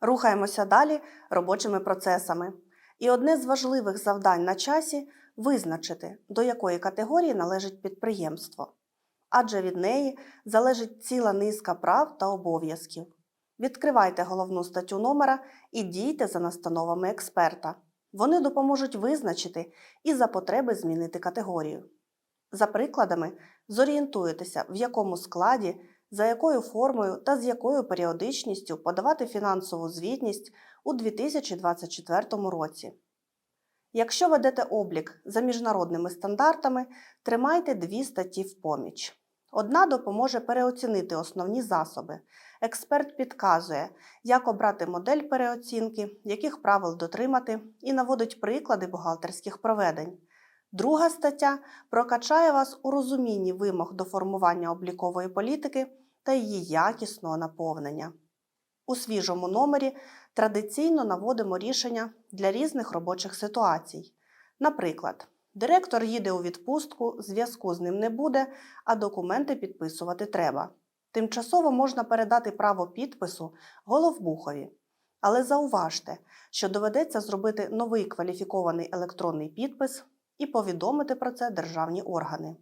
Рухаємося далі робочими процесами. І одне з важливих завдань на часі визначити, до якої категорії належить підприємство. Адже від неї залежить ціла низка прав та обов'язків. Відкривайте головну статтю номера і дійте за настановами експерта. Вони допоможуть визначити і за потреби змінити категорію. За прикладами, зорієнтуєтеся, в якому складі, за якою формою та з якою періодичністю подавати фінансову звітність у 2024 році. Якщо ведете облік за міжнародними стандартами, тримайте дві статті в поміч. Одна допоможе переоцінити основні засоби. Експерт підказує, як обрати модель переоцінки, яких правил дотримати, і наводить приклади бухгалтерських проведень. Друга стаття прокачає вас у розумінні вимог до формування облікової політики та її якісного наповнення. У свіжому номері традиційно наводимо рішення для різних робочих ситуацій. Наприклад, директор їде у відпустку, зв'язку з ним не буде, а документи підписувати треба. Тимчасово можна передати право підпису головбухові. Але зауважте, що доведеться зробити новий кваліфікований електронний підпис і повідомити про це державні органи.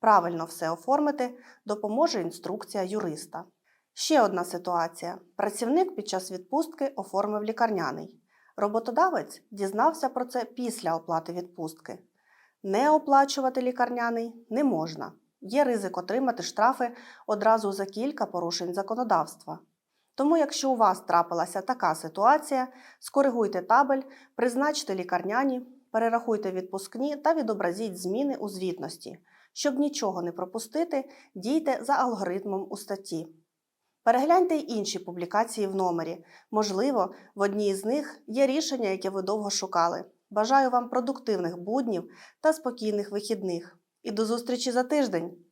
Правильно все оформити допоможе інструкція юриста. Ще одна ситуація: працівник під час відпустки оформив лікарняний. Роботодавець дізнався про це після оплати відпустки. Не оплачувати лікарняний не можна. Є ризик отримати штрафи одразу за кілька порушень законодавства. Тому, якщо у вас трапилася така ситуація, скоригуйте табель, призначте лікарняні, перерахуйте відпускні та відобразіть зміни у звітності. Щоб нічого не пропустити, дійте за алгоритмом у статті. Перегляньте й інші публікації в номері. Можливо, в одній з них є рішення, яке ви довго шукали. Бажаю вам продуктивних буднів та спокійних вихідних. І до зустрічі за тиждень!